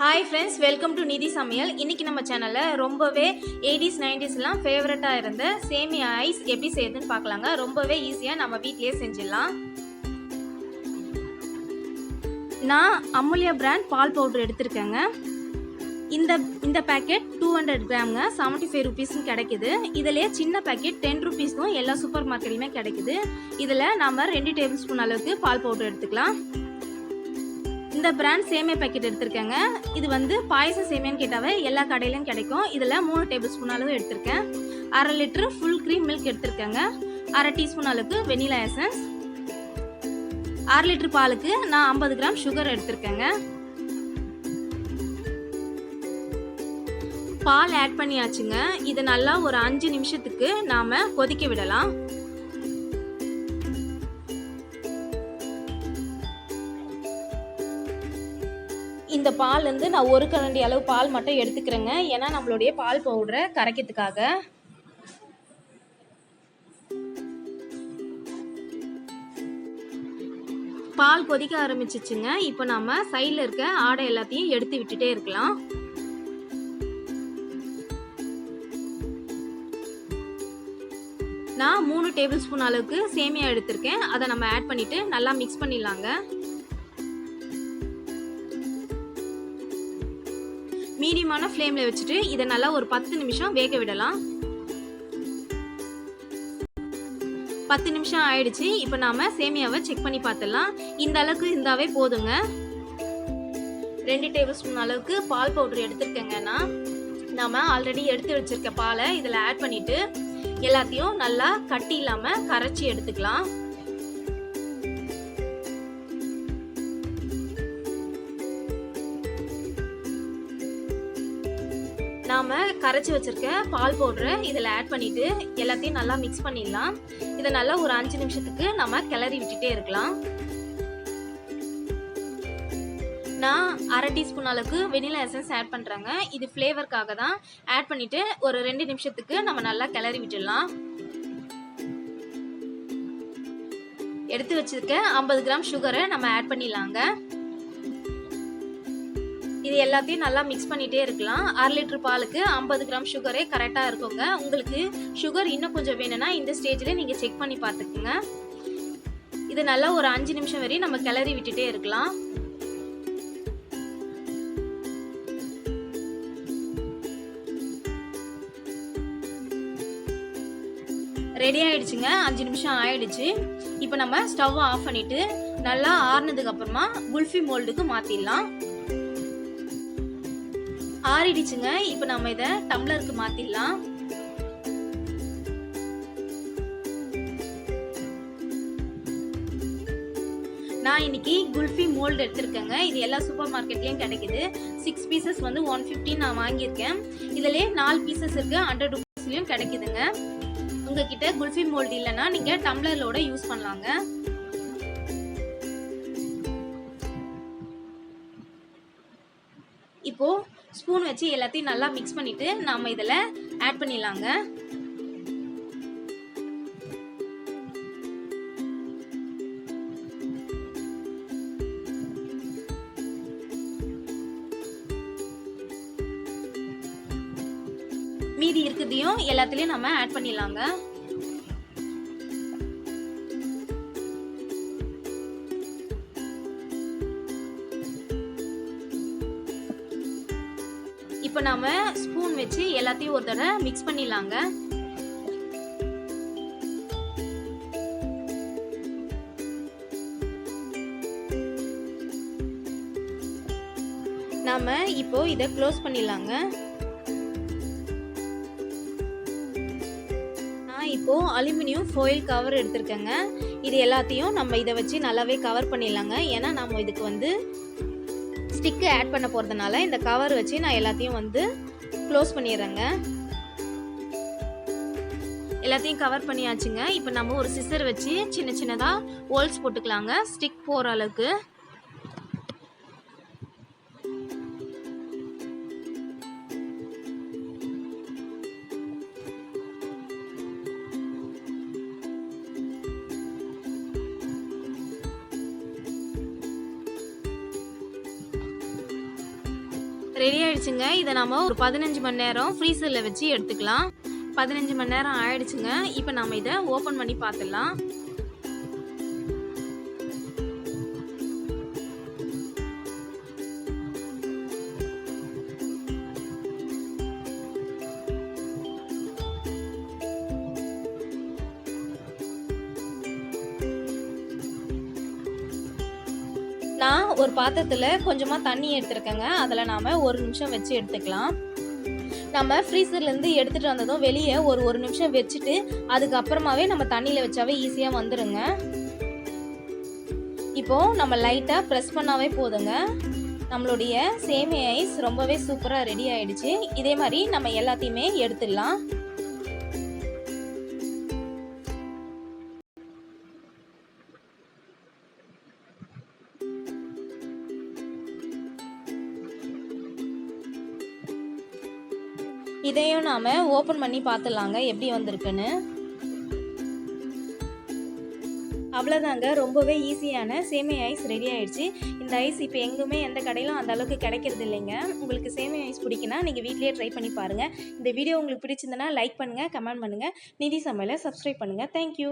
Hi friends welcome to நிதி சமையல் இன்னைக்கு நம்ம சேனலில் ரொம்பவே எயிட்டிஸ் நைன்டிஸ்லாம் ஃபேவரட்டாக இருந்த சேமியா ஐஸ் எப்படி செய்யுதுன்னு பார்க்கலாங்க. ரொம்பவே ஈஸியாக நம்ம வீட்டிலேயே செஞ்சிடலாம். நான் அமுல்யா பிராண்ட் பால் பவுடர் எடுத்திருக்கேங்க. இந்த இந்த பேக்கெட் டூ ஹண்ட்ரட் கிராம்ங்க செவன்ட்டி ஃபைவ் ருபீஸும் கிடைக்குது. இதிலே சின்ன பேக்கெட் டென் ருபீஸ்க்கும் எல்லா சூப்பர் மார்க்கெட்லையுமே கிடைக்குது. இதில் நம்ம ரெண்டு டேபிள் ஸ்பூன் அளவுக்கு பால் பவுடர் எடுத்துக்கலாம். இந்த பிராண்ட் சேமியா பாக்கெட் எடுத்திருக்கேங்க. இது வந்து பாயசம் சேமியான்னு கேட்டாவே எல்லா கடையிலும் கிடைக்கும். இதில் மூணு டேபிள் ஸ்பூன் அளவு எடுத்திருக்கேன். அரை லிட்டர் ஃபுல் க்ரீம் மில்க் எடுத்திருக்கேங்க. அரை டீஸ்பூன் அளவுக்கு வெனிலா எசன்ஸ் அரை லிட்டர் பாலுக்கு நான் ஐம்பது கிராம் சுகர் எடுத்திருக்கேங்க. பால் ஆட் பண்ணியாச்சுங்க. இது நல்லா ஒரு அஞ்சு நிமிஷத்துக்கு நாம கொதிக்க விடலாம். இந்த பால் வந்து நான் ஒரு கரண்டி அளவு பால் மட்டும் எடுத்துக்கிறேங்க. ஏன்னா நம்மளுடைய பால் பவுடரை கரைக்கிறதுக்காக. பால் கொதிக்க ஆரம்பிச்சிச்சுங்க. இப்போ நம்ம சைடில் இருக்க ஆடை எல்லாத்தையும் எடுத்து விட்டுட்டே இருக்கலாம். நான் மூணு டேபிள் ஸ்பூன் அளவுக்கு சேமியா எடுத்திருக்கேன். அதை நம்ம ஆட் பண்ணிட்டு நல்லா மிக்ஸ் பண்ணிடலாங்க. மீடியமான ஃப்ளேமில் வச்சுட்டு இதை நல்லா ஒரு பத்து நிமிஷம் வேக விடலாம். பத்து நிமிஷம் ஆயிடுச்சு. இப்போ நாம சேமியாவை செக் பண்ணி பார்த்துடலாம். இந்த அளவுக்கு இருந்தாவே போதுங்க. ரெண்டு டேபிள் ஸ்பூன் அளவுக்கு பால் பவுடர் எடுத்துருக்கேங்கன்னா நாம ஆல்ரெடி எடுத்து வச்சிருக்க பாலை இதில் ஆட் பண்ணிட்டு எல்லாத்தையும் நல்லா கட்டி இல்லாமல் கரைச்சி எடுத்துக்கலாம். இல்லாமல் கரைச்சி வச்சுருக்கேன் பால் பவுட்ரு இதில் ஆட் பண்ணிவிட்டு எல்லாத்தையும் நல்லா மிக்ஸ் பண்ணிடலாம். இதை நல்லா ஒரு அஞ்சு நிமிஷத்துக்கு நம்ம கிளறி விட்டுட்டே இருக்கலாம். நான் அரை டீஸ்பூன் அளவுக்கு வெனிலா எசன்ஸ் ஆட் பண்ணுறேங்க இது ஃப்ளேவருக்காக தான் ஆட் பண்ணிவிட்டு ஒரு ரெண்டு நிமிஷத்துக்கு நம்ம நல்லா கிளறி விட்டுடலாம். எடுத்து வச்சிருக்க ஐம்பது கிராம் சுகரை நம்ம ஆட் பண்ணிடலாங்க. இது எல்லாத்தையும் நல்லா மிக்ஸ் பண்ணிட்டே இருக்கலாம். அரை லிட்டர் பாலுக்கு ஐம்பது கிராம் சுகரே கரெக்டாக இருக்குங்க. உங்களுக்கு சுகர் இன்னும் கொஞ்சம் வேணும்னா இந்த ஸ்டேஜில் நீங்கள் செக் பண்ணி பார்த்துக்குங்க. இது நல்லா ஒரு அஞ்சு நிமிஷம் வரையும் நம்ம கிளறி விட்டுட்டே இருக்கலாம். ரெடி ஆயிடுச்சுங்க. அஞ்சு நிமிஷம் ஆயிடுச்சு. இப்போ நம்ம ஸ்டவ் ஆஃப் பண்ணிட்டு நல்லா ஆறுனதுக்கு அப்புறமா குல்ஃபி மோல்டுக்கு மாற்றிடலாம் ஆறிடுச்சுங்க. இப்போ நம்ம இதை டம்ளருக்கு மாத்திடலாம். நான் இன்னைக்கு குல்ஃபி மோல்டு எடுத்திருக்கேங்க. இது எல்லா சூப்பர் மார்க்கெட்லேயும் கிடைக்குது. சிக்ஸ் பீசஸ் வந்து ஒன் ஃபிஃப்டி நான் வாங்கியிருக்கேன். இதுலேயே நாலு பீசஸ் இருக்குது ஹண்ட்ரட் ருபீஸ்லையும் கிடைக்குதுங்க. உங்ககிட்ட குல்ஃபி மோல்டு இல்லைன்னா நீங்கள் டம்ளரோட யூஸ் பண்ணலாங்க. ஸ்பூன் வச்சு எல்லாத்தையும் நல்லா மிக்ஸ் பண்ணிட்டு நாம இதில் ஆட் பண்ணிடலாங்க. மீதி இருக்கிறதையும் எல்லாத்துலேயும் நம்ம ஆட் பண்ணிடலாங்க. இப்போ நாம ஸ்பூன் வச்சு எல்லாத்தையும் ஒரு தடவை மிக்ஸ் பண்ணிடலாங்க. நாம இப்போ இதை க்ளோஸ் பண்ணிடலாங்க. நான் இப்போ அலுமினியம் ஃபோயில் கவர் எடுத்திருக்கேங்க. இது எல்லாத்தையும் நம்ம இதை வச்சு நல்லாவே கவர் பண்ணிடலாங்க. ஏன்னா நம்ம இதுக்கு வந்து ஸ்டிக்கு ஆட் பண்ண போகிறதுனால இந்த கவர் வச்சு நான் எல்லாத்தையும் வந்து க்ளோஸ் பண்ணிடுறேங்க. எல்லாத்தையும் கவர் பண்ணியாச்சுங்க. இப்போ நம்ம ஒரு சிசர் வச்சு சின்ன சின்னதாக ஹோல்ஸ் போட்டுக்கலாங்க. ஸ்டிக் போகிற அளவுக்கு. ரெடி ஆயிடுச்சுங்க. இதை நாம ஒரு பதினஞ்சு மணி நேரம் ஃப்ரீசரில் வச்சு எடுத்துக்கலாம். பதினஞ்சு மணி நேரம் ஆயிடுச்சுங்க. இப்போ நம்ம இதை ஓப்பன் பண்ணி பார்த்துடலாம். ஒரு பாத்திரத்தில் கொஞ்சமாக தண்ணி எடுத்துருக்கேங்க. அதில் நாம் ஒரு நிமிஷம் வச்சு எடுத்துக்கலாம். நம்ம ஃப்ரீசர்லேருந்து எடுத்துகிட்டு வந்ததும் வெளியே ஒரு ஒரு நிமிஷம் வச்சுட்டு அதுக்கப்புறமாவே நம்ம தண்ணியில் வச்சாவே ஈஸியாக வந்துடுங்க இப்போது நம்ம லைட்டாக ப்ரெஸ் பண்ணாவே போதுங்க. நம்மளுடைய சேமியா ஐஸ் ரொம்பவே சூப்பராக ரெடி ஆயிடுச்சு. இதே மாதிரி நம்ம எல்லாத்தையுமே எடுத்துடலாம். இதையும் நாம் ஓப்பன் பண்ணி பார்த்துடலாங்க எப்படி வந்திருக்குன்னு. அவ்வளோதாங்க ரொம்பவே ஈஸியான சேமியா ஐஸ் ரெடி ஆயிடுச்சு. இந்த ஐஸ் இப்போ எங்குமே எந்த கடையிலும் அந்த அளவுக்கு கிடைக்கிறது இல்லைங்க. உங்களுக்கு சேமியா ஐஸ் பிடிக்குன்னா நீங்கள் வீட்லேயே ட்ரை பண்ணி பாருங்கள் இந்த வீடியோ உங்களுக்கு பிடிச்சிருந்தனா லைக் பண்ணுங்கள் கமெண்ட் பண்ணுங்கள் நிதி சமையலை சப்ஸ்கிரைப் பண்ணுங்கள் தேங்க்யூ